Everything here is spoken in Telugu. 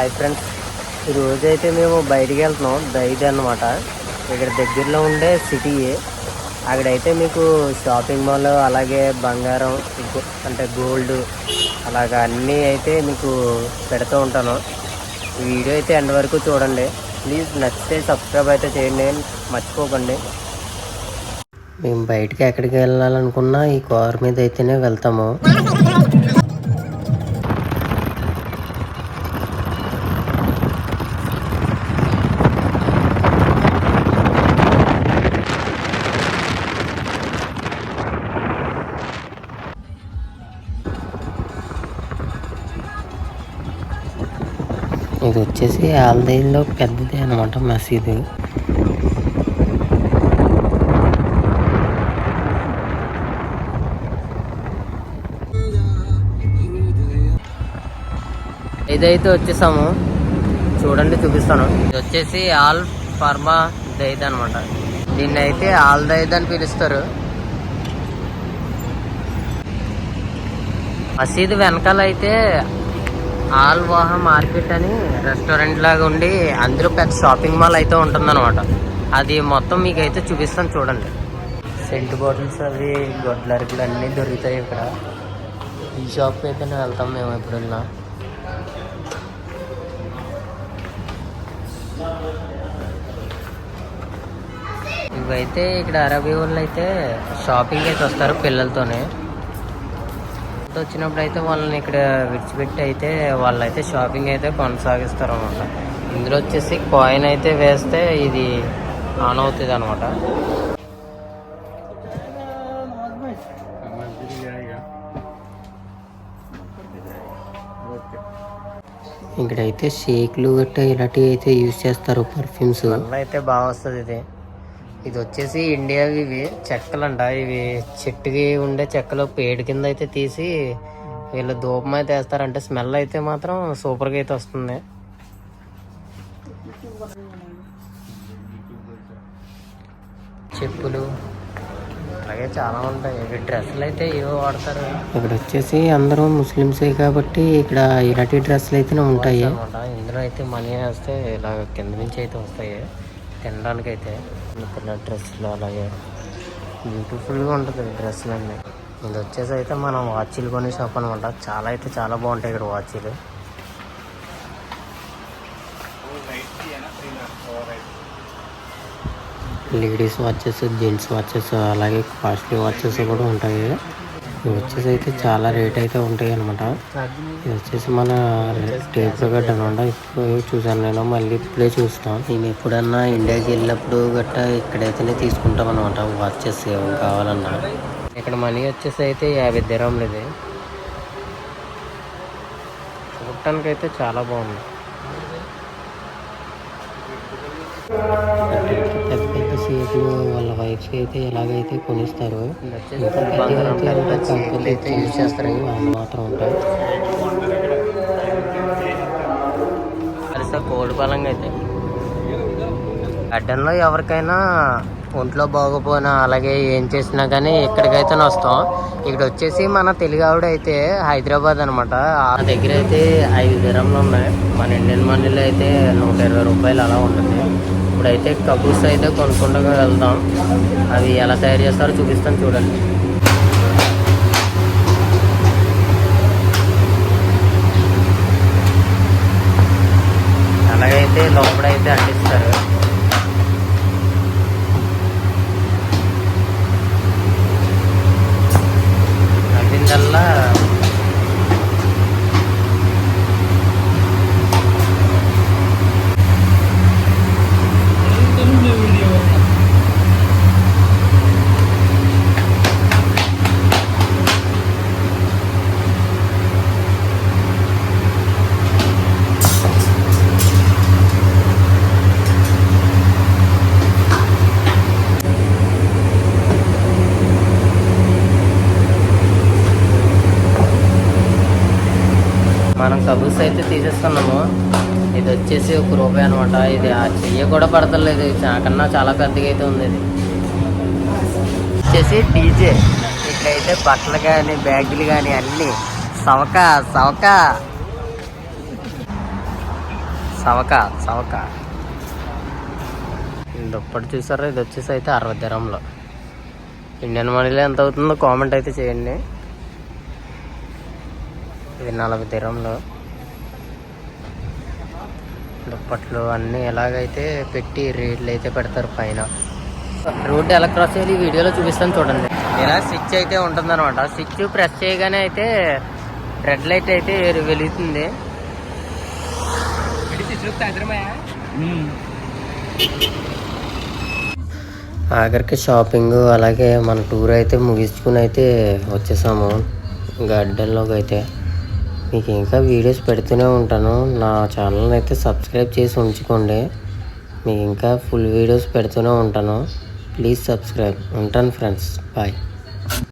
Hi friends. ఈరోజు అయితే మేము బయటికి వెళ్తున్నాం. దైది అన్నమాట. ఇక్కడ దగ్గరలో ఉండే సిటీ అక్కడైతే మీకు షాపింగ్ మాల్ అలాగే బంగారం అంటే గోల్డ్ అలాగా అన్నీ అయితే మీకు పెడుతూ ఉంటాను. వీడియో అయితే ఎండ్ వరకు చూడండి. ప్లీజ్ నచ్చితే సబ్స్క్రైబ్ అయితే చేయండి. మర్చిపోకండి. మేము బయటికి ఎక్కడికి వెళ్ళాలనుకున్నా ఈ కార్ మీద అయితేనే వెళ్తాము. ఇది వచ్చేసి ఆల్దైలో పెద్దది అనమాట మసీదు. ఇదైతే వచ్చేసాము. చూడండి చూపిస్తాను. ఇది వచ్చేసి ఆల్ ఫర్మా దైద్ అనమాట దీన్ని అయితే ఆల్ దైద్ అని పిలుస్తారు. మసీదు వెనకాల అయితే ఆల్ వాహ మార్కెట్ అని రెస్టారెంట్ లాగా ఉండి అందులో పెద్ద షాపింగ్ మాల్ అయితే ఉంటుందన్నమాట. అది మొత్తం మీకు అయితే చూపిస్తాను చూడండి. సెంట్ బాటిల్స్ అవి గొడ్లరికలు అన్నీ దొరుకుతాయి ఇక్కడ. ఈ షాప్కి అయితే వెళ్తాం మేము ఎప్పుడన్నా. ఇవైతే ఇక్కడ అరబీ వాళ్ళు అయితే షాపింగ్ అయితే వస్తారు పిల్లలతోనే. వచ్చినప్పుడు అయితే వాళ్ళని ఇక్కడ విడిచిపెట్టి అయితే వాళ్ళైతే షాపింగ్ అయితే కొనసాగిస్తారు అనమాట ఇందులో వచ్చేసి కాయిన్ అయితే వేస్తే ఇది ఆన్ అవుతుంది అనమాట ఇక్కడైతే షేక్లు గట్ట ఇలాంటివి అయితే యూజ్ చేస్తారు పర్ఫ్యూమ్స్. అయితే బాగా వస్తుంది ఇది ఇది వచ్చేసి ఇండియావి ఇవి చెక్కలంట. ఇవి చెట్టుకి ఉండే చెక్కలు పేడు కింద అయితే తీసి వీళ్ళు ధూపం అయితే వేస్తారంటే. స్మెల్ అయితే మాత్రం సూపర్గా అయితే వస్తుంది. చెప్పులు. అలాగే చాలా ఉంటాయి. డ్రెస్సులు అయితే ఏవో వాడతారు. ఇక్కడ వచ్చేసి అందరూ ముస్లిమ్సే కాబట్టి ఇక్కడ ఇలాంటి డ్రెస్సులు అయితే ఉంటాయి. ఇందులో అయితే మనీ వేస్తే ఇలా కింద నుంచి అయితే వస్తాయి. తినడానికి అయితే పిల్లల డ్రెస్సులు అలాగే బ్యూటిఫుల్గా ఉంటుంది డ్రెస్సులు అన్నీ ఇది వచ్చేసి అయితే మనం వాచీలు కొనే షాప్ అనమాట చాలా అయితే చాలా బాగుంటాయి ఇక్కడ వాచీలు. లేడీస్ వాచెస్ జెంట్స్ వాచెస్ అలాగే కాస్ట్లీ వాచెస్ కూడా ఉంటాయి. ఇవి వచ్చేసి అయితే చాలా రేట్ అయితే ఉంటాయి అనమాట ఇది వచ్చేసి మన టేప్ గడ్డ అనమాట. ఇప్పుడు చూసాను నేను మళ్ళీ ఇప్పుడే చూస్తాం. నేను ఎప్పుడన్నా ఇండియాకి వెళ్ళినప్పుడు గట్ట ఇక్కడైతేనే తీసుకుంటాం అనమాట వాచెస్ ఏమో కావాలన్నా. ఇక్కడ మనీ వచ్చేసి అయితే యాభై దిరంలు ఇది. చూడటానికి అయితే చాలా బాగుంది. సీట్లు వాళ్ళ వైఫ్ అయితే ఎలాగైతే కొనిస్తారు ఇంకా పెద్ద కంపెనీ అయితే యూజ్ చేస్తారు. వాళ్ళు మాత్రం ఉంటాయి కోడి పలంగా అయితే. అడ్డంలో ఎవరికైనా ఒంట్లో బాగోపోయినా అలాగే ఏం చేసినా కానీ ఇక్కడికైతే వస్తాం ఇక్కడ వచ్చేసి మన తెలుగు ఆవిడ అయితే హైదరాబాద్ అనమాట ఆ దగ్గర అయితే ఐదు దిరంలు ఉన్నాయి. మన ఇండియన్ మనీలో అయితే నూట ఇరవై రూపాయలు అలా ఉంటుంది. ఇప్పుడైతే కబూస్ అయితే కొనుక్కుండగా వెళ్దాం. అవి ఎలా తయారు చేస్తారో చూపిస్తాను చూడండి. అలాగైతే లోపడైతే అంటిస్తారు. మనం కబూస్ అయితే తీసేస్తున్నాము ఇది వచ్చేసి ఒక రూపాయి అనమాట ఇది ఆ చెయ్యి కూడా పడతలేదు. నాకన్నా చాలా పెద్దగా అయితే ఉంది ఇది. వచ్చేసి డీజే. ఇక్కడైతే బట్టలు కానీ బ్యాగులు కానీ అన్నీ సవక సవక. సవక సవక. దుప్పటి చూసారా? ఇది వచ్చేసి అయితే అరవై దిరంలో ఇండియన్ మనీలో ఎంత అవుతుందో కామెంట్ అయితే చేయండి. ఇది నలభై దిరంలో దుప్పట్లు అన్నీ ఎలాగైతే పెట్టి రేట్లు అయితే పెడతారు పైన. రోడ్డు ఎలా క్రాస్ చేయాలి ఈ వీడియోలో చూపిస్తాను చూడండి. ఇలా స్విచ్ అయితే ఉంటుందన్నమాట. స్విచ్ ప్రెస్ చేయగానే అయితే రెడ్ లైట్ అయితే వెలుగుతుంది. ఆఖరికి షాపింగ్ అలాగే మన టూర్ అయితే ముగించుకుని అయితే వచ్చేసాము. గార్డెన్లోకి అయితే. మీకు ఇంకా వీడియోస్ పెడుతూనే ఉంటాను. నా ఛానల్ని అయితే సబ్స్క్రైబ్ చేసి ఉంచుకోండి. మీకు ఇంకా ఫుల్ వీడియోస్ పెడుతూనే ఉంటాను. ప్లీజ్ సబ్స్క్రైబ్ ఉంటాను ఫ్రెండ్స్ బాయ్